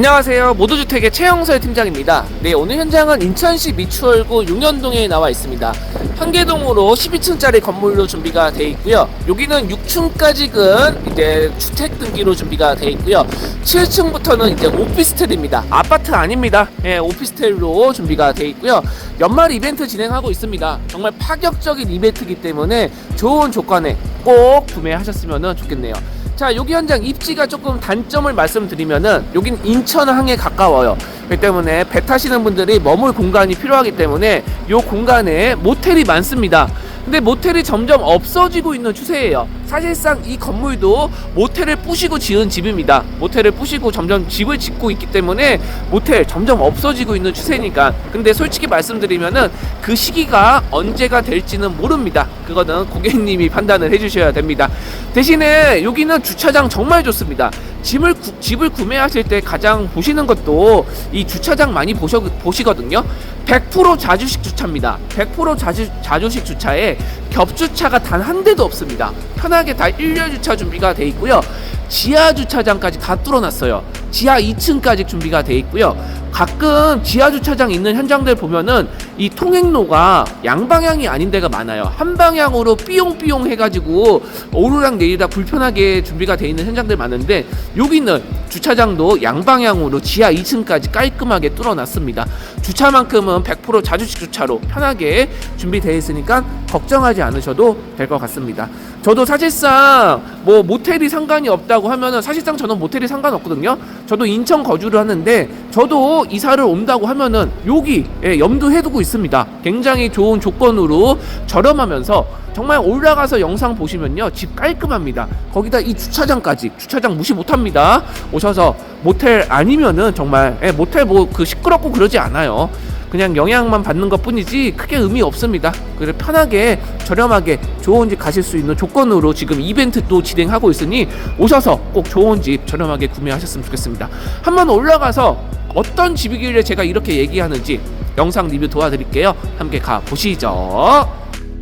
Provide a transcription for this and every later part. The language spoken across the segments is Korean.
안녕하세요. 모두주택의 최영설 팀장입니다. 네, 오늘 현장은 인천시 미추홀구 용현동에 나와 있습니다. 한계동으로 12층짜리 건물로 준비가 돼 있고요. 여기는 6층까지는 이제 주택 등기로 준비가 돼 있고요. 7층부터는 이제 오피스텔입니다. 아파트 아닙니다. 예, 오피스텔로 준비가 돼 있고요. 연말 이벤트 진행하고 있습니다. 정말 파격적인 이벤트이기 때문에 좋은 조건에 꼭 구매하셨으면 좋겠네요. 자, 여기 현장 입지가 조금 단점을 말씀드리면은 여긴 인천 항에 가까워요. 그렇기 때문에 배 타시는 분들이 머물 공간이 필요하기 때문에 이 공간에 모텔이 많습니다. 근데 모텔이 점점 없어지고 있는 추세예요. 사실상 이 건물도 모텔을 부시고 지은 집입니다. 모텔을 부시고 점점 집을 짓고 있기 때문에 모텔 점점 없어지고 있는 추세니까. 근데 솔직히 말씀드리면은 그 시기가 언제가 될지는 모릅니다. 그거는 고객님이 판단을 해주셔야 됩니다. 대신에 여기는 주차장 정말 좋습니다. 집을 구, 집을 구매하실 때 가장 보시는 것도 이 주차장 많이 보셔, 보시거든요. 100% 자주식 주차입니다. 100% 자주, 자주식 주차에 겹주차가 단 한 대도 없습니다. 편하게 다 일렬 주차 준비가 돼 있고요. 지하 주차장까지 다 뚫어놨어요. 지하 2층까지 준비가 돼 있고요. 가끔 지하 주차장 있는 현장들 보면은 이 통행로가 양방향이 아닌 데가 많아요. 한 방향으로 삐용삐용 해가지고 오르락 내리락 불편하게 준비가 돼 있는 현장들 많은데 여기는 주차장도 양방향으로 지하 2층까지 깔끔하게 뚫어놨습니다. 주차만큼은 100% 자주식 주차로 편하게 준비되어 있으니까 걱정하지 않으셔도 될 것 같습니다. 저도 사실상 뭐 모텔이 상관이 없다고 하면은 사실상 저는 모텔이 상관없거든요. 저도 인천 거주를 하는데 저도 이사를 온다고 하면은 여기 예, 염두해 두고 있습니다. 굉장히 좋은 조건으로 저렴하면서 정말 올라가서 영상 보시면요 집 깔끔합니다. 거기다 이 주차장까지 주차장 무시 못 합니다. 오셔서 모텔 아니면은 정말 예, 모텔 뭐 그 시끄럽고 그러지 않아요. 그냥 영향만 받는 것 뿐이지 크게 의미 없습니다. 그래서 편하게 저렴하게 좋은 집 가실 수 있는 조건으로 지금 이벤트도 진행하고 있으니 오셔서 꼭 좋은 집 저렴하게 구매하셨으면 좋겠습니다. 한번 올라가서 어떤 집이길래 제가 이렇게 얘기하는지 영상 리뷰 도와드릴게요. 함께 가 보시죠.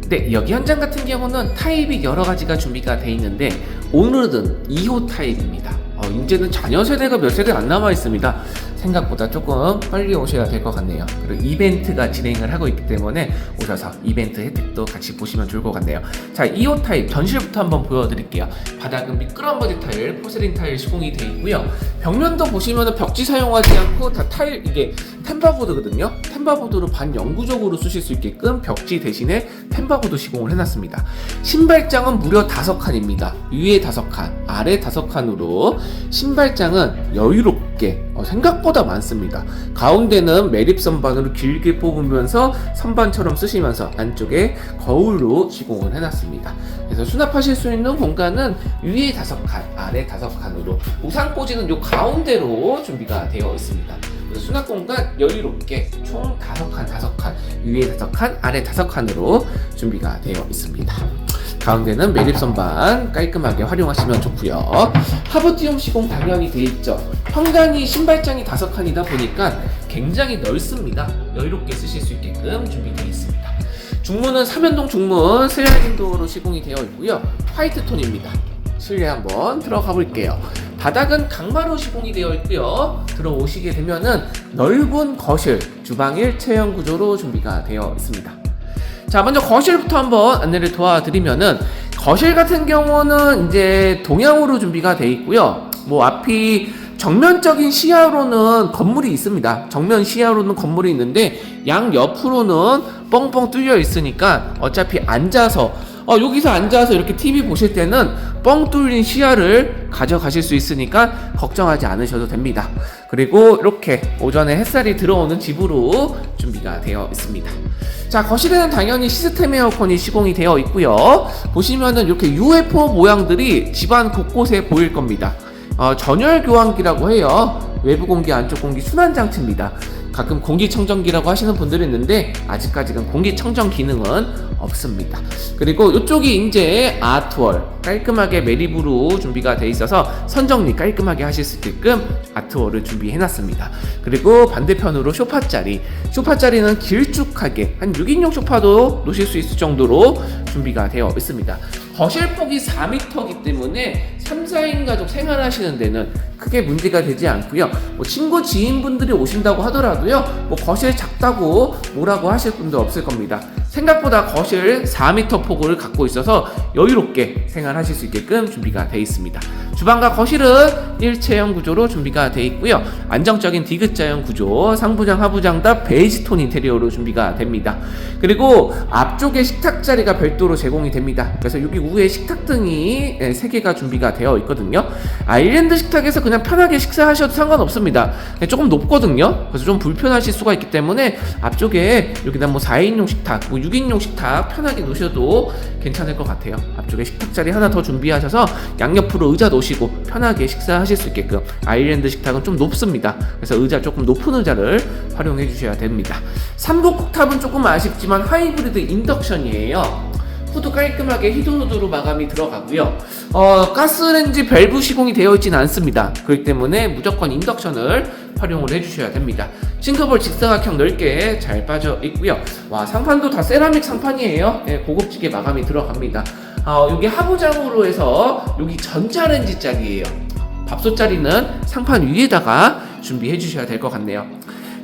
네, 여기 현장 같은 경우는 타입이 여러 가지가 준비가 돼 있는데 오늘은 2호 타입입니다. 어, 이제는 자녀 세대가 몇 세대 안 남아 있습니다. 생각보다 조금 빨리 오셔야 될 것 같네요. 그리고 이벤트가 진행을 하고 있기 때문에 오셔서 이벤트 혜택도 같이 보시면 좋을 것 같네요. 자, 2호 타입 전실부터 한번 보여드릴게요. 바닥은 미끄럼 버디 타일, 포세린 타일 시공이 되어 있고요. 벽면도 보시면 벽지 사용하지 않고 다 타일 이게 템바보드거든요. 템바보드로 반영구적으로 쓰실 수 있게끔 벽지 대신에 템바보드 시공을 해놨습니다. 신발장은 무려 다섯 칸입니다. 위에 다섯 칸, 아래 다섯 칸으로 신발장은 여유롭게 어, 생각보다 많습니다. 가운데는 매립 선반으로 길게 뽑으면서 선반처럼 쓰시면서 안쪽에 거울로 시공을 해놨습니다. 그래서 수납하실 수 있는 공간은 위에 다섯 칸, 아래 다섯 칸으로 우산 꽂이는 요 가운데로 준비가 되어 있습니다. 수납 공간 여유롭게 총 다섯 칸, 다섯 칸, 위에 다섯 칸, 아래 다섯 칸으로 준비가 되어 있습니다. 가운데는 매립 선반 깔끔하게 활용하시면 좋고요. 하부티움 시공 당연히 돼 있죠. 현관이 신발장이 다섯 칸이다 보니까 굉장히 넓습니다. 여유롭게 쓰실 수 있게끔 준비되어 있습니다. 중문은 삼연동 중문 슬라이딩 도어로 시공이 되어 있고요. 화이트 톤입니다. 실내 한번 들어가 볼게요. 바닥은 강마루 시공이 되어 있고요. 들어오시게 되면은 넓은 거실, 주방 일체형 구조로 준비가 되어 있습니다. 자, 먼저 거실부터 한번 안내를 도와드리면은 거실 같은 경우는 이제 동향으로 준비가 돼 있고요. 뭐 앞이 정면적인 시야로는 건물이 있습니다. 정면 시야로는 건물이 있는데 양 옆으로는 뻥뻥 뚫려 있으니까 어차피 앉아서 어, 여기서 앉아서 이렇게 TV 보실 때는 뻥 뚫린 시야를 가져가실 수 있으니까 걱정하지 않으셔도 됩니다. 그리고 이렇게 오전에 햇살이 들어오는 집으로 준비가 되어 있습니다. 자, 거실에는 당연히 시스템 에어컨이 시공이 되어 있고요. 보시면은 이렇게 UFO 모양들이 집안 곳곳에 보일 겁니다. 어, 전열 교환기라고 해요. 외부 공기, 안쪽 공기 순환 장치입니다. 가끔 공기청정기라고 하시는 분들이 있는데 아직까지는 공기청정 기능은 없습니다. 그리고 이쪽이 이제 아트월 깔끔하게 매립으로 준비가 돼 있어서 선정리 깔끔하게 하실 수 있게끔 아트월을 준비해 놨습니다. 그리고 반대편으로 쇼파 자리 쇼파 자리는 길쭉하게 한 6인용 쇼파도 놓으실 수 있을 정도로 준비가 되어 있습니다. 거실 폭이 4m이기 때문에 3, 4인 가족 생활하시는 데는 크게 문제가 되지 않고요. 뭐 친구 지인분들이 오신다고 하더라도요. 뭐 거실 작다고 뭐라고 하실 분도 없을 겁니다. 생각보다 거실 4m 폭을 갖고 있어서 여유롭게 생활하실 수 있게끔 준비가 되어 있습니다. 주방과 거실은 일체형 구조로 준비가 되어 있고요. 안정적인 디귿자형 구조, 상부장, 하부장 다 베이지 톤 인테리어로 준비가 됩니다. 그리고 앞쪽에 식탁 자리가 별도로 제공이 됩니다. 그래서 여기 위에 식탁 등이 3개가 준비가 되어 있거든요. 아일랜드 식탁에서 그냥 편하게 식사하셔도 상관없습니다. 그냥 조금 높거든요. 그래서 좀 불편하실 수가 있기 때문에 앞쪽에 여기다 뭐 4인용 식탁, 뭐 6인용 식탁 편하게 놓으셔도 괜찮을 것 같아요. 앞쪽에 식탁 자리 하나 더 준비하셔서 양옆으로 의자 놓으시 고 편하게 식사하실 수 있게끔 아일랜드 식탁은 좀 높습니다. 그래서 의자 조금 높은 의자를 활용해 주셔야 됩니다. 3구 쿡탑은 조금 아쉽지만 하이브리드 인덕션이에요. 후드 깔끔하게 히든후드로 마감이 들어가고요. 어, 가스레인지 밸브 시공이 되어 있지는 않습니다. 그렇기 때문에 무조건 인덕션을 활용을 해주셔야 됩니다. 싱크볼 직사각형 넓게 잘 빠져 있고요. 와 상판도 다 세라믹 상판이에요. 예, 고급지게 마감이 들어갑니다. 어, 여기 하부장으로 해서 여기 전자레인지 짝이에요. 밥솥 자리는 상판 위에다가 준비해 주셔야 될 것 같네요.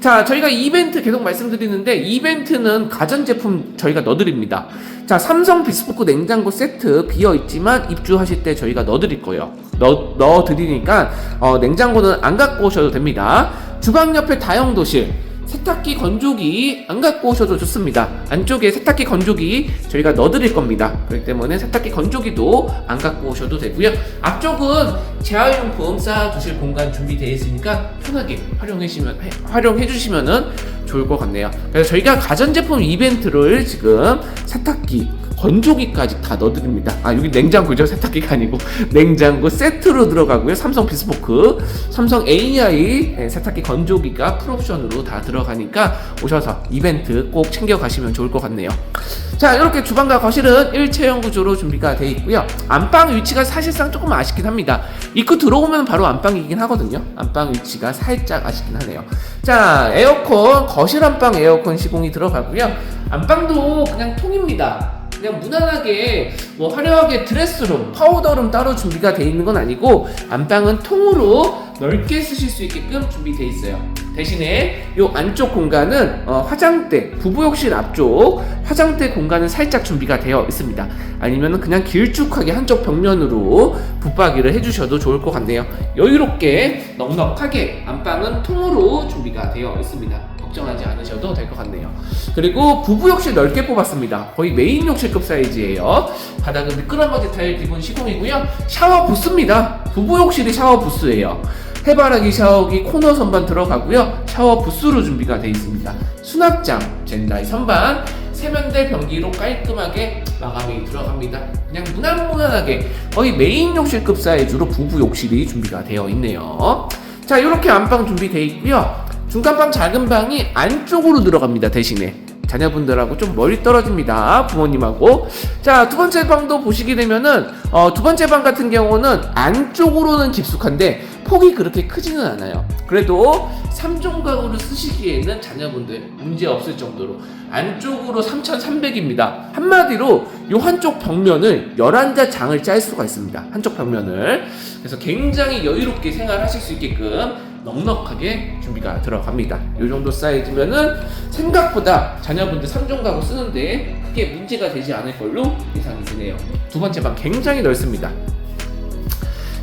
자, 저희가 이벤트 계속 말씀드리는데 이벤트는 가전제품 저희가 넣어드립니다. 자, 삼성 비스포크 냉장고 세트 비어 있지만 입주하실 때 저희가 넣어드릴 거예요. 넣, 넣어드리니까 어, 냉장고는 안 갖고 오셔도 됩니다. 주방 옆에 다용도실 세탁기 건조기 안 갖고 오셔도 좋습니다. 안쪽에 세탁기 건조기 저희가 넣어드릴 겁니다. 그렇기 때문에 세탁기 건조기도 안 갖고 오셔도 되고요. 앞쪽은 재활용품 쌓아두실 공간 준비되어 있으니까 편하게 활용해주시면 활용해주시면은 좋을 것 같네요. 그래서 저희가 가전제품 이벤트를 지금 세탁기 건조기까지 다 넣어드립니다. 아 여기 냉장고죠 세탁기가 아니고 냉장고 세트로 들어가고요. 삼성 비스포크, 삼성 AI 예, 세탁기 건조기가 풀옵션으로 다 들어가니까 오셔서 이벤트 꼭 챙겨 가시면 좋을 것 같네요. 자 이렇게 주방과 거실은 일체형 구조로 준비가 되어 있고요. 안방 위치가 사실상 조금 아쉽긴 합니다. 입구 들어오면 바로 안방이긴 하거든요. 안방 위치가 살짝 아쉽긴 하네요. 자 에어컨 거실 안방 에어컨 시공이 들어가고요. 안방도 그냥 통입니다. 그냥 무난하게 뭐 화려하게 드레스룸, 파우더룸 따로 준비가 돼 있는 건 아니고 안방은 통으로 넓게 쓰실 수 있게끔 준비돼 있어요. 대신에 이 안쪽 공간은 어, 화장대, 부부욕실 앞쪽 화장대 공간은 살짝 준비가 되어 있습니다. 아니면 그냥 길쭉하게 한쪽 벽면으로 붙박이를 해주셔도 좋을 것 같네요. 여유롭게 넉넉하게 안방은 통으로 준비가 되어 있습니다. 걱정하지 않으셔도 될 것 같네요. 그리고 부부 욕실 넓게 뽑았습니다. 거의 메인 욕실급 사이즈예요. 바닥은 미끄럼버디 타일 기본 시공이고요. 샤워 부스입니다. 부부 욕실이 샤워 부스예요. 해바라기 샤워기 코너 선반 들어가고요. 샤워 부스로 준비가 되어 있습니다. 수납장, 젠다이 선반, 세면대 변기로 깔끔하게 마감이 들어갑니다. 그냥 무난무난하게 거의 메인 욕실급 사이즈로 부부 욕실이 준비가 되어 있네요. 자, 이렇게 안방 준비되어 있고요. 중간방 작은 방이 안쪽으로 들어갑니다. 대신에 자녀분들하고 좀 멀리 떨어집니다. 부모님하고. 자, 두 번째 방도 보시게 되면은, 어, 두 번째 방 같은 경우는 안쪽으로는 깊숙한데, 폭이 그렇게 크지는 않아요. 그래도 3종 가구를 쓰시기에는 자녀분들 문제 없을 정도로 안쪽으로 3,300입니다. 한마디로 요 한쪽 벽면을 11자 장을 짤 수가 있습니다. 한쪽 벽면을. 그래서 굉장히 여유롭게 생활하실 수 있게끔 넉넉하게 준비가 들어갑니다. 이 정도 사이즈면은 생각보다 자녀분들 3종 가구 쓰는데 크게 문제가 되지 않을 걸로 예상이 되네요. 두 번째 방 굉장히 넓습니다.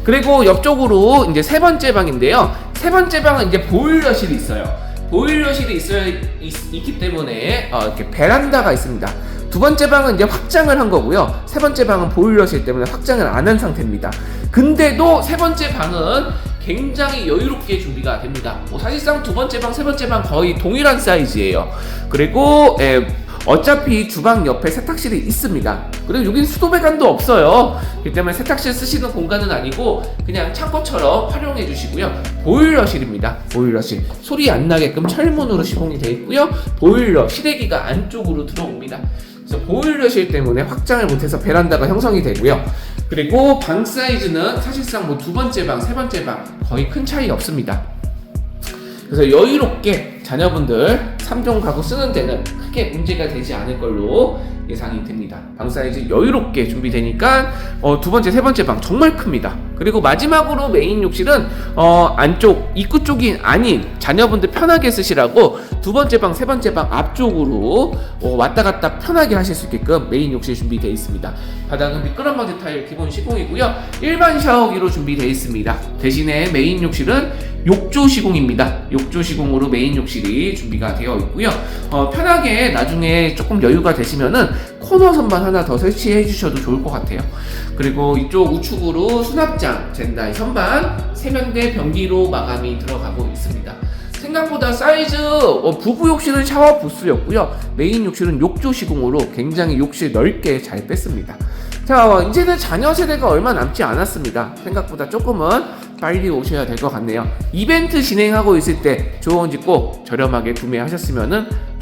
그리고 옆쪽으로 이제 세 번째 방인데요. 세 번째 방은 이제 보일러실이 있어요. 보일러실이 있어야 있, 기 때문에 어, 이렇게 베란다가 있습니다. 두 번째 방은 이제 확장을 한 거고요. 세 번째 방은 보일러실 때문에 확장을 안 한 상태입니다. 근데도 세 번째 방은 굉장히 여유롭게 준비가 됩니다. 뭐 사실상 두 번째 방, 세 번째 방 거의 동일한 사이즈예요. 그리고 에, 어차피 주방 옆에 세탁실이 있습니다. 그리고 여긴 수도 배관도 없어요. 그렇기 때문에 세탁실 쓰시는 공간은 아니고 그냥 창고처럼 활용해 주시고요. 보일러실입니다. 보일러실. 소리 안 나게끔 철문으로 시공이 되어 있고요. 보일러, 시래기가 안쪽으로 들어옵니다. 그래서 보일러실 때문에 확장을 못해서 베란다가 형성이 되고요. 그리고 방 사이즈는 사실상 뭐 두 번째 방, 세 번째 방 거의 큰 차이 없습니다. 그래서 여유롭게 자녀분들 3종 가구 쓰는 데는 크게 문제가 되지 않을 걸로 예상이 됩니다. 방 사이즈 여유롭게 준비되니까 어, 두 번째, 세 번째 방 정말 큽니다. 그리고 마지막으로 메인 욕실은 어, 안쪽 입구 쪽이 아닌 자녀분들 편하게 쓰시라고 두 번째 방, 세 번째 방 앞쪽으로 어, 왔다 갔다 편하게 하실 수 있게끔 메인 욕실 준비되어 있습니다. 바닥은 미끄럼 방지 타일 기본 시공이고요. 일반 샤워기로 준비되어 있습니다. 대신에 메인 욕실은 욕조 시공입니다. 욕조 시공으로 메인 욕실이 준비가 되어 있고요. 어, 편하게 나중에 조금 여유가 되시면은 코너 선반 하나 더 설치해 주셔도 좋을 것 같아요. 그리고 이쪽 우측으로 수납장, 젠다이 선반, 세면대 변기로 마감이 들어가고 있습니다. 생각보다 사이즈 어, 부부 욕실은 샤워 부스였고요. 메인 욕실은 욕조 시공으로 굉장히 욕실 넓게 잘 뺐습니다. 자, 어, 이제는 자녀 세대가 얼마 남지 않았습니다. 생각보다 조금은 빨리 오셔야 될 것 같네요. 이벤트 진행하고 있을 때 좋은 집꼭 저렴하게 구매하셨으면